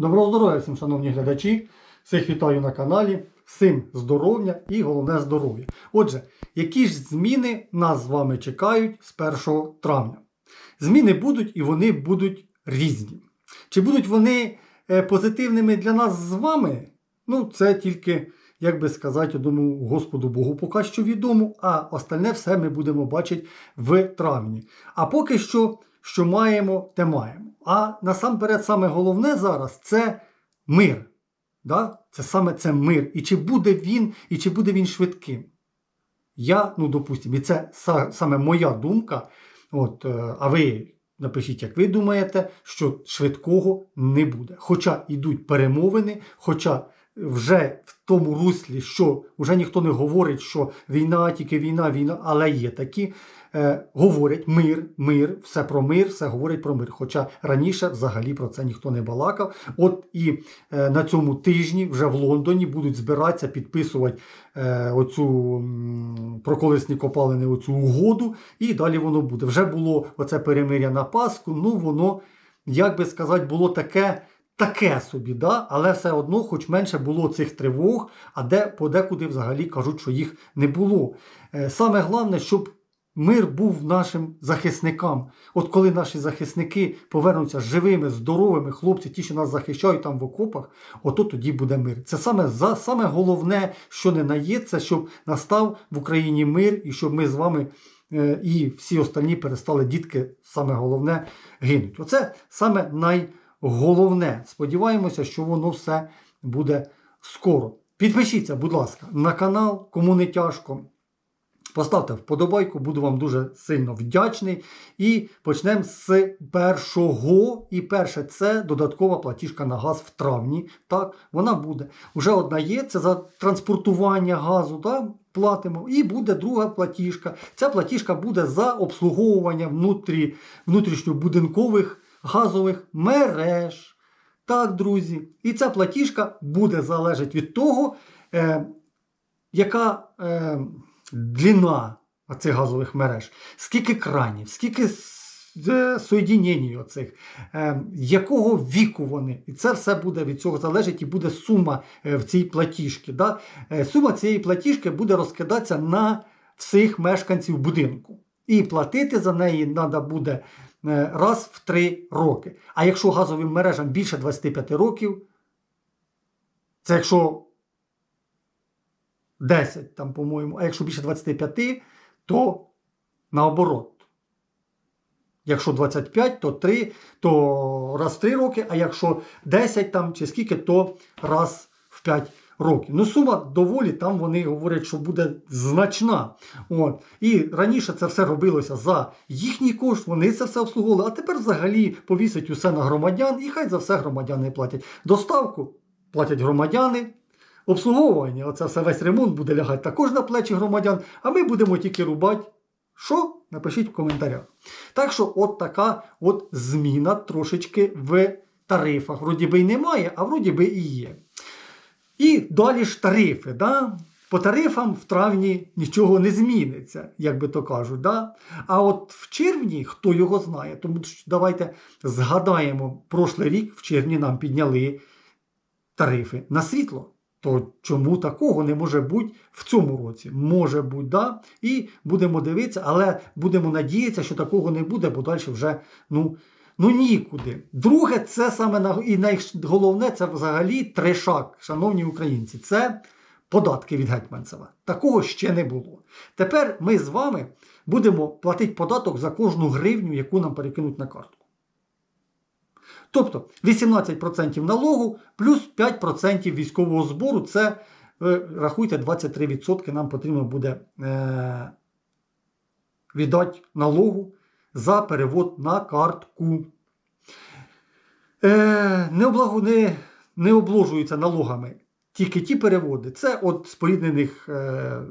Доброго здоров'я всім, шановні глядачі. Всіх вітаю на каналі. Всім здоров'я і головне здоров'я. Отже, які ж зміни нас з вами чекають з 1 травня? Зміни будуть і вони будуть різні. Чи будуть вони е, позитивними для нас з вами? Ну, це тільки, як би сказати, я думаю, Господу Богу поки що відомо, а остальне все ми будемо бачити в травні. А поки що, що маємо, те маємо. А насамперед, саме головне зараз це мир. Да? Це саме це мир. І чи буде він, і чи буде він швидким? Я, ну допустимо, і це саме моя думка. От, е, а ви напишіть, як ви думаєте, що швидкого не буде. Хоча йдуть перемовини, хоча вже в тому руслі, що вже ніхто не говорить, що війна, тільки війна, війна, але є такі. Е, говорять мир, мир, все про мир, все говорять про мир. Хоча раніше взагалі про це ніхто не балакав. От і е, на цьому тижні вже в Лондоні будуть збиратися, підписувати е, оцю м, проколесні копалини, оцю угоду, і далі воно буде. Вже було оце перемиря на Пасху, ну воно, як би сказати, було таке. Таке собі, да? але все одно, хоч менше було цих тривог, а де подекуди взагалі кажуть, що їх не було. Е, Саме головне, щоб мир був нашим захисникам. От коли наші захисники повернуться живими, здоровими, хлопці, ті, що нас захищають там в окопах, ото тоді буде мир. Це саме, за, саме головне, що не нає, це щоб настав в Україні мир і щоб ми з вами е, і всі остальні перестали дітки, саме головне, гинуть. Оце саме найголовне. Сподіваємося, що воно все буде скоро. Підпишіться, будь ласка, на канал, кому не тяжко. Поставте вподобайку, буду вам дуже сильно вдячний. І почнемо з першого. І перше це додаткова платіжка на газ в травні. Так, вона буде. Уже одна є, це за транспортування газу. Так, платимо. І буде друга платіжка. Ця платіжка буде за обслуговування внутрі, внутрішньобудинкових газових мереж. Так, друзі. І ця платіжка буде залежати від того, е, яка. Е, длина оцих газових мереж, скільки кранів, скільки е, соєдінень оцих, е, якого віку вони. І це все буде від цього залежить і буде сума е, в цій платіжці. Да? Е, Сума цієї платіжки буде розкидатися на всіх мешканців будинку. І платити за неї треба буде раз в три роки. А якщо газовим мережам більше 25 років, це якщо 10, там, по-моєму, а якщо більше 25, то наоборот. Якщо 25, то 3, то раз в 3 роки, а якщо 10 там, чи скільки, то раз в 5 років. Ну, сума доволі, там вони говорять, що буде значна. От. І раніше це все робилося за їхній кошт, вони це все обслуговували, а тепер взагалі повісять усе на громадян, і хай за все громадяни платять. Доставку платять громадяни. Обслуговування, оце все весь ремонт буде лягати також на плечі громадян, а ми будемо тільки рубати. Що? Напишіть в коментарях. Так що, от така от зміна трошечки в тарифах. Вроді би і немає, а вроді би і є. І далі ж тарифи. Да? По тарифам в травні нічого не зміниться, як би то кажуть. Да? А от в червні, хто його знає, тому що давайте згадаємо, прошлий рік в червні нам підняли тарифи на світло. То чому такого не може бути в цьому році? Може бути, да. І будемо дивитися, але будемо надіятися, що такого не буде, бо далі вже ну, ну нікуди. Друге, це саме і найголовне це взагалі трешак, шановні українці. Це податки від Гетьманцева. Такого ще не було. Тепер ми з вами будемо платити податок за кожну гривню, яку нам перекинуть на картку. Тобто 18% налогу плюс 5% військового збору це, е, рахуйте, 23% нам потрібно буде е, віддати налогу за перевод на картку. Е, не, облагу, не, не обложуються налогами тільки ті переводи. Це от споріднених е,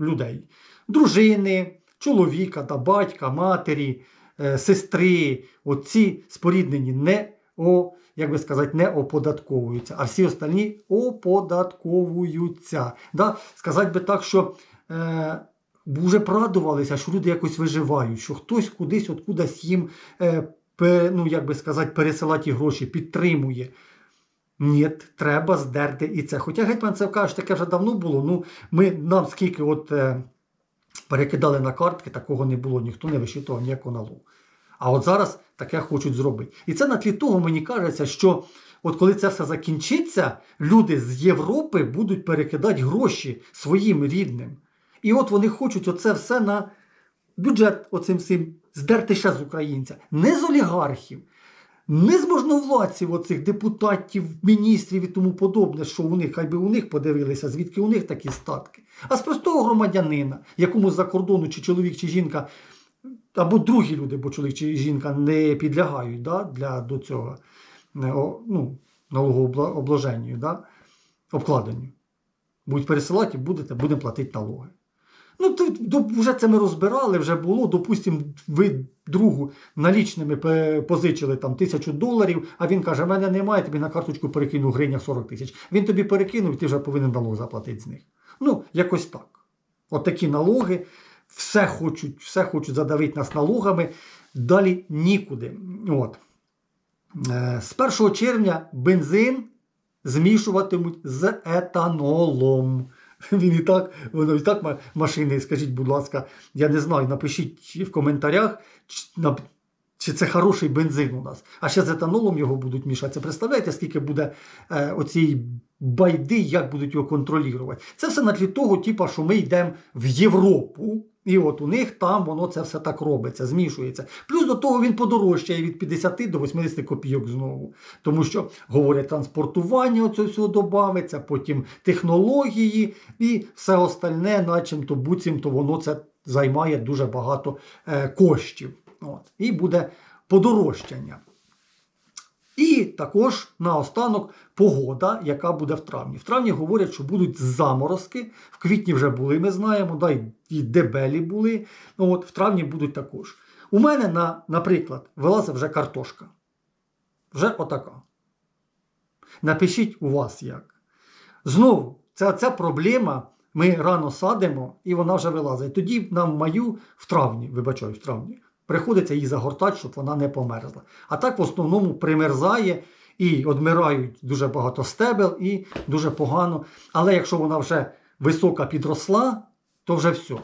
людей. Дружини, чоловіка та батька, матері, е, сестри. Оці споріднені не о, як би сказати, не оподатковуються, а всі остальні оподатковуються. Да? Сказати би так, що е, вже порадувалися, що люди якось виживають, що хтось кудись, от кудись їм, е, ну, як би сказати, пересилати гроші, підтримує. Ні, треба здерти і це. Хоча Гетьманцев каже, таке вже давно було. Ну, ми нам скільки от е, перекидали на картки, такого не було, ніхто не вищитував ніякого налогу. А от зараз таке хочуть зробити. І це на тлі того мені кажеться, що от коли це все закінчиться, люди з Європи будуть перекидати гроші своїм рідним. І от вони хочуть оце все на бюджет оцим всім здерти ще з українця. Не з олігархів, не з можновладців, оцих депутатів, міністрів і тому подобне, що у них, хай би у них подивилися, звідки у них такі статки, а з простого громадянина, якому з-за кордону чи чоловік, чи жінка, або другі люди, бо чоловік чи жінка не підлягають да, для, до цього е, ну, налогообложенню, да, обкладенню. Будуть пересилати, будете, будемо платити налоги. Ну, то, вже це ми розбирали, вже було. Допустимо, ви другу налічними позичили там тисячу доларів, а він каже: в мене немає, тобі на карточку перекину в гривнях 40 тисяч. Він тобі перекинув, і ти вже повинен налог заплатити з них. Ну, якось так. От налоги, все хочуть, все хочуть задавити нас налогами. Далі нікуди. От. Е, З 1 червня бензин змішуватимуть з етанолом. Він і так, воно і так машини, скажіть, будь ласка, я не знаю, напишіть в коментарях, чи, це хороший бензин у нас. А ще з етанолом його будуть мішатися. Представляєте, скільки буде е, оцієї байди, як будуть його контролювати. Це все на тлі того, типу, що ми йдемо в Європу. І от у них там воно це все так робиться, змішується. Плюс до того він подорожчає від 50 до 80 копійок знову. Тому що говорять, транспортування оцього всього додається, потім технології і все остальне, начебто буцімто воно це займає дуже багато е, коштів. От. І буде подорожчання. І також наостанок погода, яка буде в травні. В травні говорять, що будуть заморозки. В квітні вже були, ми знаємо, да, і- дебелі були. Ну, от, в травні будуть також. У мене, на, наприклад, вилазить вже картошка. Вже отака. Напишіть у вас як. Знову, ця, ця проблема. Ми рано садимо, і вона вже вилазить. Тоді нам в маю, в травні, вибачаю, в травні, приходиться її загортати, щоб вона не померзла. А так в основному примерзає і одмирають дуже багато стебел і дуже погано. Але якщо вона вже висока підросла, то вже все.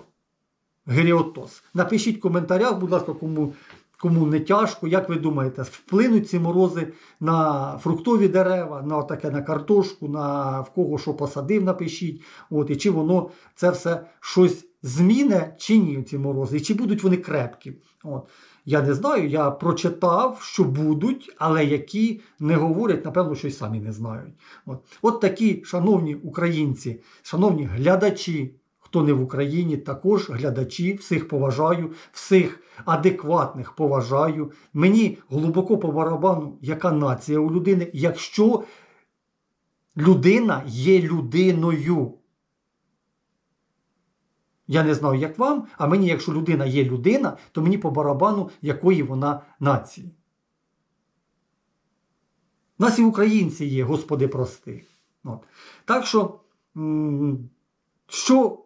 Геріотоз. Напишіть в коментарях, будь ласка, кому, кому не тяжко, як ви думаєте, вплинуть ці морози на фруктові дерева, на таке на картошку, на в кого що посадив, напишіть. От, і чи воно це все щось зміне, чи ні, ці морози, і чи будуть вони крепкі. От. Я не знаю, я прочитав, що будуть, але які не говорять, напевно, що й самі не знають. От, От такі, шановні українці, шановні глядачі, хто не в Україні, також глядачі, всіх поважаю, всіх адекватних поважаю. Мені глибоко по барабану, яка нація у людини, якщо людина є людиною. Я не знаю, як вам, а мені, якщо людина є людина, то мені по барабану, якої вона нації. Нас і українці є, Господи, прости. От. Так що, що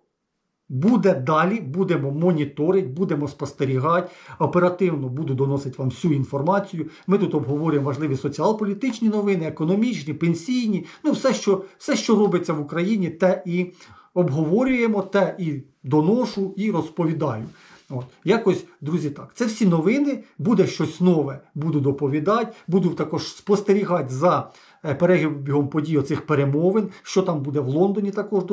буде далі, будемо моніторити, будемо спостерігати, оперативно буду доносити вам всю інформацію. Ми тут обговорюємо важливі соціал-політичні новини, економічні, пенсійні, ну все, що, все, що робиться в Україні, те і обговорюємо, те і доношу, і розповідаю. От. Якось, друзі, так. Це всі новини, буде щось нове, буду доповідати, буду також спостерігати за е, перебігом подій оцих перемовин, що там буде в Лондоні, також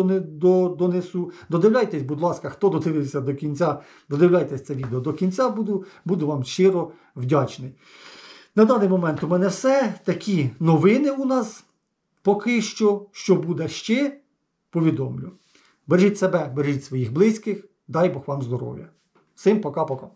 донесу. Додивляйтесь, будь ласка, хто додивився до кінця, додивляйтесь це відео до кінця, буду, буду вам щиро вдячний. На даний момент у мене все. Такі новини у нас поки що, що буде ще, повідомлю. Бережіть себе, бережіть своїх близьких, дай Бог вам здоров'я. Всім пока-пока.